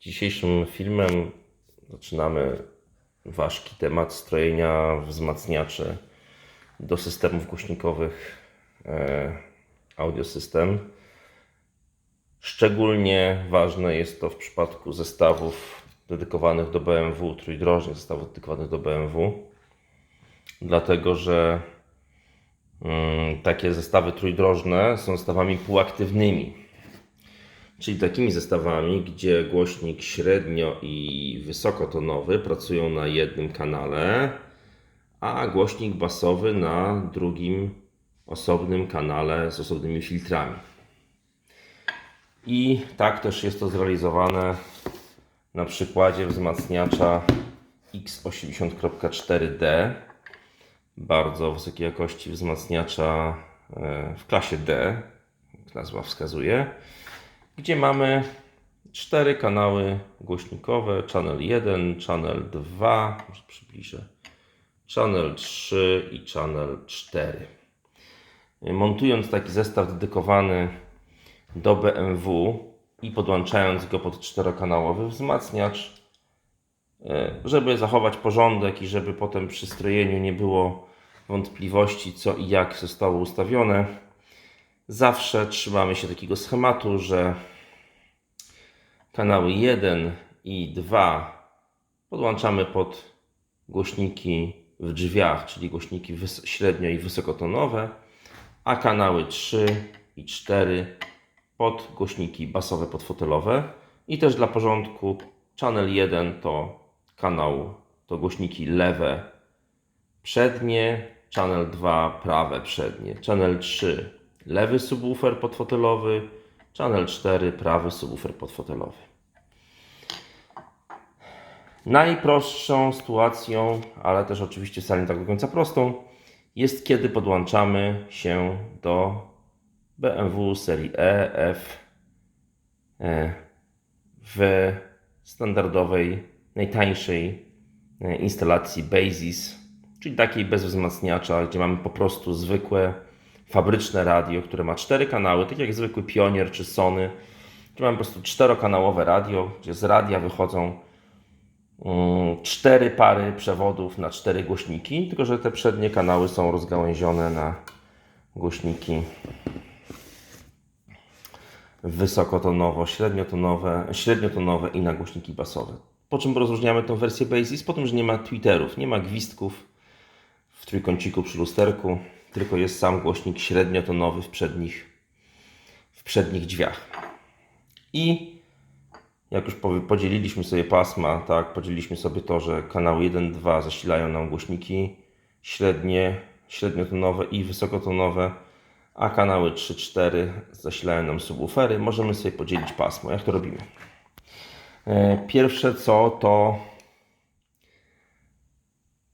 Dzisiejszym filmem zaczynamy ważki temat strojenia wzmacniaczy do systemów głośnikowych e, Audiosystem. Szczególnie ważne jest to w przypadku zestawów dedykowanych do BMW, trójdrożnych zestawów dedykowanych do BMW, dlatego że mm, takie zestawy trójdrożne są zestawami półaktywnymi. Czyli takimi zestawami, gdzie głośnik średnio i wysokotonowy pracują na jednym kanale, a głośnik basowy na drugim osobnym kanale z osobnymi filtrami. I tak też jest to zrealizowane na przykładzie wzmacniacza X80.4D, bardzo wysokiej jakości wzmacniacza e, w klasie D, jak nazwa wskazuje gdzie mamy cztery kanały głośnikowe: Channel 1, Channel 2, może przybliżę, Channel 3 i Channel 4. Montując taki zestaw dedykowany do BMW i podłączając go pod czterokanałowy wzmacniacz, e, żeby zachować porządek i żeby potem przy strojeniu nie było wątpliwości, co i jak zostało ustawione, zawsze trzymamy się takiego schematu, że kanały 1 i 2 podłączamy pod głośniki w drzwiach, czyli głośniki średnio i wysokotonowe, a kanały 3 i 4 pod głośniki basowe podfotelowe. I też dla porządku, channel 1 to kanał, to głośniki lewe przednie, channel 2 prawe przednie, channel 3 lewy subwoofer podfotelowy, channel 4 prawy subwoofer podfotelowy. Najprostszą sytuacją, ale też oczywiście wcale nie tak do końca prostą, jest kiedy podłączamy się do BMW serii E, F e, w standardowej, najtańszej e, instalacji Basis, czyli takiej bez wzmacniacza, gdzie mamy po prostu zwykłe fabryczne radio, które ma cztery kanały, tak jak zwykły Pionier czy Sony, gdzie mamy po prostu czterokanałowe radio, gdzie z radia wychodzą mm, cztery pary przewodów na cztery głośniki, tylko że te przednie kanały są rozgałęzione na głośniki wysokotonowo, średniotonowe, średniotonowe i na głośniki basowe. Po czym rozróżniamy tą wersję Basis? Po tym, że nie ma tweeterów, nie ma gwizdków w trójkąciku przy lusterku, tylko jest sam głośnik średniotonowy w przednich, w przednich drzwiach. I jak już podzieliliśmy sobie pasma, tak, podzieliliśmy sobie to, że kanał 1, 2 zasilają nam głośniki średnie, średniotonowe i wysokotonowe, a kanały 3, 4 zasilają nam subwoofery. Możemy sobie podzielić pasmo. Jak to robimy? E, Pierwsze co to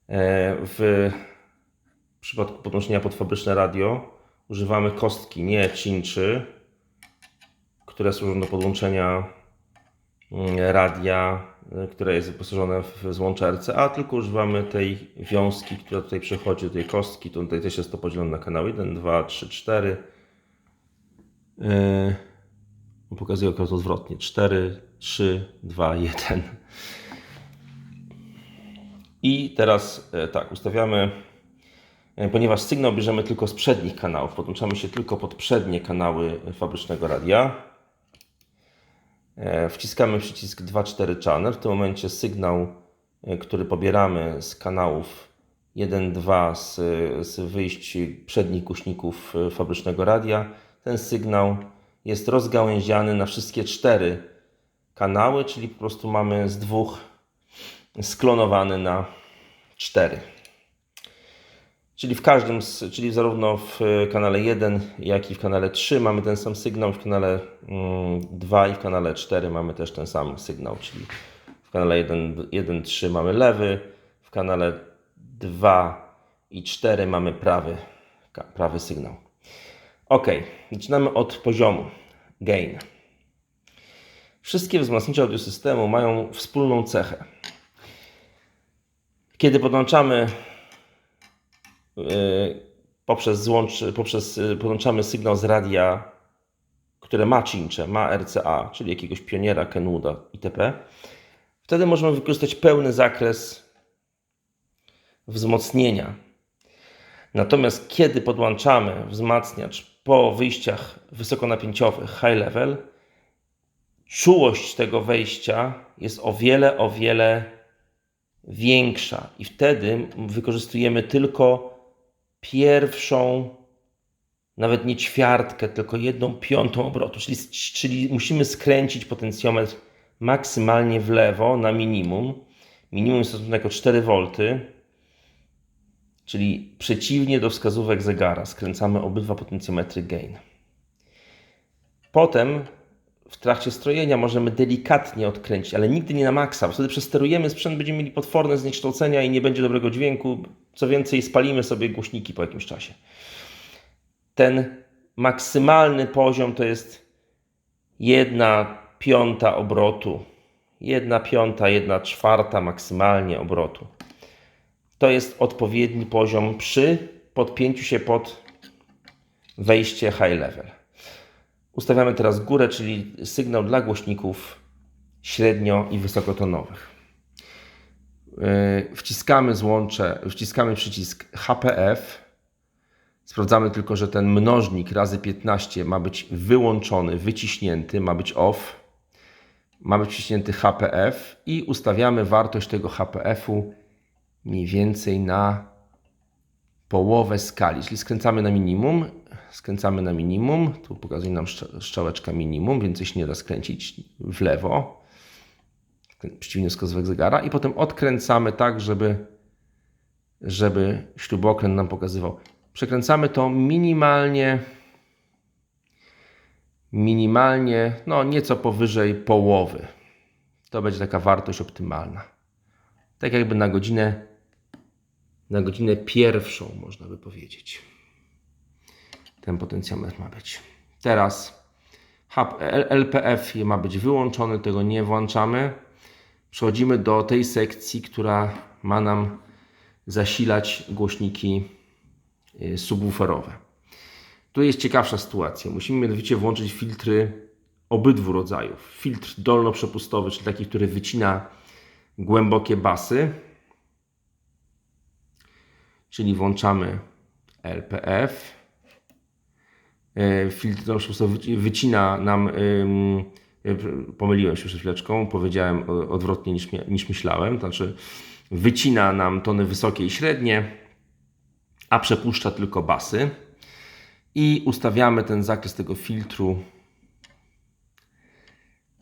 e, w przypadku podłączenia pod fabryczne radio używamy kostki, nie cinczy, które służą do podłączenia mm, radia, y, które jest wyposażone w złącze RCA, tylko używamy tej wiązki, która tutaj przechodzi do tej kostki. Tutaj też jest to podzielone na kanał 1, 2, 3, 4. Yy, pokazuję akurat odwrotnie. 4, 3, 2, 1. I teraz e, tak, ustawiamy, ponieważ sygnał bierzemy tylko z przednich kanałów, podłączamy się tylko pod przednie kanały fabrycznego radia. E, Wciskamy przycisk 2.4 channel. W tym momencie sygnał, e, który pobieramy z kanałów 1.2 z, z wyjść przednich głośników e, fabrycznego radia, ten sygnał jest rozgałęziany na wszystkie cztery kanały, czyli po prostu mamy z dwóch sklonowany na cztery. Czyli w każdym, z, czyli zarówno w e, kanale 1, jak i w kanale 3 mamy ten sam sygnał, w kanale mm, 2 i w kanale 4 mamy też ten sam sygnał, czyli w kanale 1, 1 3 mamy lewy, w kanale 2 i 4 mamy prawy, prawy sygnał. Ok, zaczynamy od poziomu gain. Wszystkie wzmacniacze audiosystemu mają wspólną cechę. Kiedy podłączamy poprzez, złącz, poprzez yy, podłączamy sygnał z radia, które ma cincze, ma RCA, czyli jakiegoś pioniera, Kenwooda itp., wtedy możemy wykorzystać pełny zakres wzmocnienia. Natomiast kiedy podłączamy wzmacniacz po wyjściach wysokonapięciowych, high level, czułość tego wejścia jest o wiele, o wiele większa i wtedy wykorzystujemy tylko pierwszą, nawet nie ćwiartkę, tylko jedną piątą obrotu, czyli, czyli musimy skręcić potencjometr maksymalnie w lewo na minimum. Minimum jest stosunek o 4 V, czyli przeciwnie do wskazówek zegara. Skręcamy obydwa potencjometry gain. Potem w trakcie strojenia możemy delikatnie odkręcić, ale nigdy nie na maksa. Wtedy przesterujemy sprzęt, będziemy mieli potworne zniekształcenia i nie będzie dobrego dźwięku. Co więcej, spalimy sobie głośniki po jakimś czasie. Ten maksymalny poziom to jest jedna piąta obrotu. Jedna piąta, jedna czwarta maksymalnie obrotu. To jest odpowiedni poziom przy podpięciu się pod wejście high level. Ustawiamy teraz górę, czyli sygnał dla głośników średnio i wysokotonowych. Yy, wciskamy złącze, wciskamy przycisk HPF. Sprawdzamy tylko, że ten mnożnik razy 15 ma być wyłączony, wyciśnięty, ma być off. Ma być wciśnięty HPF i ustawiamy wartość tego HPF-u mniej więcej na połowę skali, czyli skręcamy na minimum, skręcamy na minimum, tu pokazuje nam strzałeczka minimum, więcej się nie da skręcić w lewo, przeciwnie wskazówek zegara i potem odkręcamy tak, żeby, żeby śrubokręt nam pokazywał. Przekręcamy to minimalnie, minimalnie, no nieco powyżej połowy. To będzie taka wartość optymalna. Tak jakby na godzinę na godzinę pierwszą, można by powiedzieć. Ten potencjometr ma być. Teraz hub LPF ma być wyłączony, tego nie włączamy. Przechodzimy do tej sekcji, która ma nam zasilać głośniki y, subwooferowe. Tu jest ciekawsza sytuacja. Musimy mianowicie włączyć filtry obydwu rodzajów. Filtr dolno-przepustowy, czyli taki, który wycina głębokie basy czyli włączamy LPF. E, filtr wycina nam, e, pomyliłem się przed chwileczką, powiedziałem odwrotnie niż, niż myślałem, znaczy wycina nam tony wysokie i średnie, a przepuszcza tylko basy. I ustawiamy ten zakres tego filtru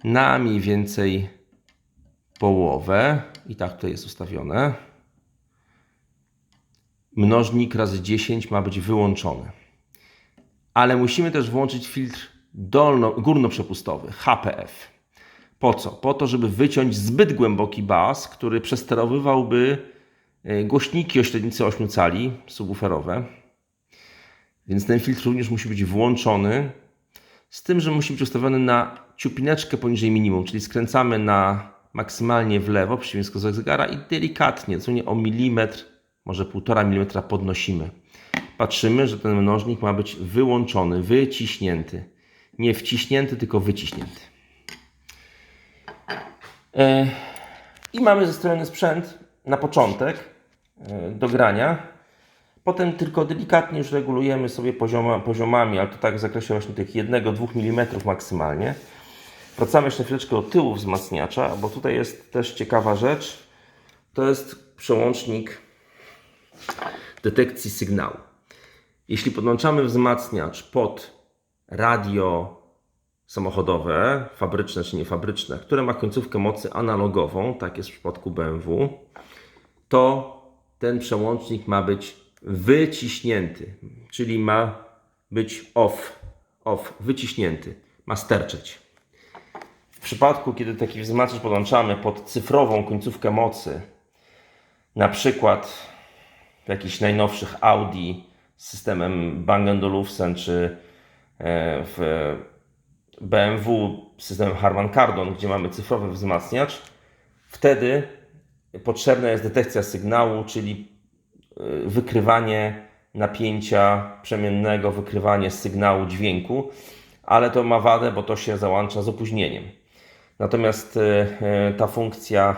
na mniej więcej połowę. I tak to jest ustawione mnożnik razy 10 ma być wyłączony. Ale musimy też włączyć filtr dolno, górnoprzepustowy, HPF. Po co? Po to, żeby wyciąć zbyt głęboki bas, który przesterowywałby e, głośniki o średnicy 8 cali subwooferowe. Więc ten filtr również musi być włączony, z tym, że musi być ustawiony na ciupineczkę poniżej minimum, czyli skręcamy na maksymalnie w lewo, przeciwnie zegara i delikatnie, co nie o milimetr może 1,5 mm podnosimy. Patrzymy, że ten mnożnik ma być wyłączony, wyciśnięty. Nie wciśnięty, tylko wyciśnięty. E, I mamy zestrojony sprzęt na początek e, do grania. Potem tylko delikatnie już regulujemy sobie pozioma, poziomami, ale to tak w zakresie właśnie tych 1-2 mm maksymalnie. Wracamy jeszcze chwileczkę do tyłu wzmacniacza, bo tutaj jest też ciekawa rzecz. To jest przełącznik detekcji sygnału. Jeśli podłączamy wzmacniacz pod radio samochodowe, fabryczne czy niefabryczne, które ma końcówkę mocy analogową, tak jest w przypadku BMW, to ten przełącznik ma być wyciśnięty, czyli ma być off, off, wyciśnięty, ma sterczeć. W przypadku, kiedy taki wzmacniacz podłączamy pod cyfrową końcówkę mocy, na przykład w jakichś najnowszych Audi systemem Bang Olufsen czy e, w BMW systemem Harman Kardon, gdzie mamy cyfrowy wzmacniacz, wtedy potrzebna jest detekcja sygnału, czyli e, wykrywanie napięcia przemiennego, wykrywanie sygnału dźwięku. ale to ma wadę, bo to się załącza z opóźnieniem. Natomiast e, ta funkcja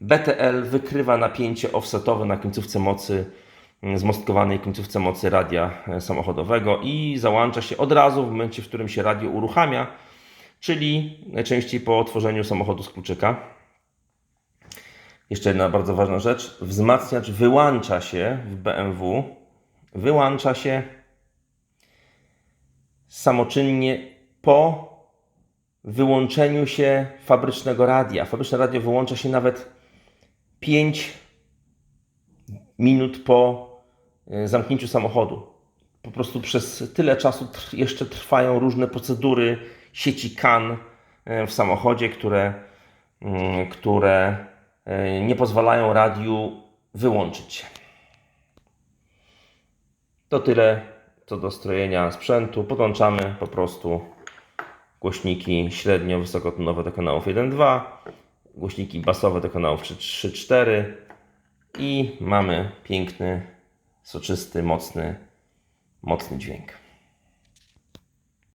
BTL wykrywa napięcie offsetowe na końcówce mocy, zmostkowanej końcówce mocy radia e, samochodowego i załącza się od razu w momencie, w którym się radio uruchamia, czyli najczęściej po otworzeniu samochodu z kluczyka. Jeszcze jedna bardzo ważna rzecz. Wzmacniacz wyłącza się w BMW, wyłącza się samoczynnie po wyłączeniu się fabrycznego radia. Fabryczne radio wyłącza się nawet 5 minut po zamknięciu samochodu. Po prostu przez tyle czasu tr- jeszcze trwają różne procedury sieci CAN e, w samochodzie, które, mm, które e, nie pozwalają radiu wyłączyć się. To tyle co do strojenia sprzętu. Podłączamy po prostu głośniki średnio wysokotonowe do kanałów 1.2, głośniki basowe do kanałów 3.4 i mamy piękny, soczysty, mocny, mocny dźwięk.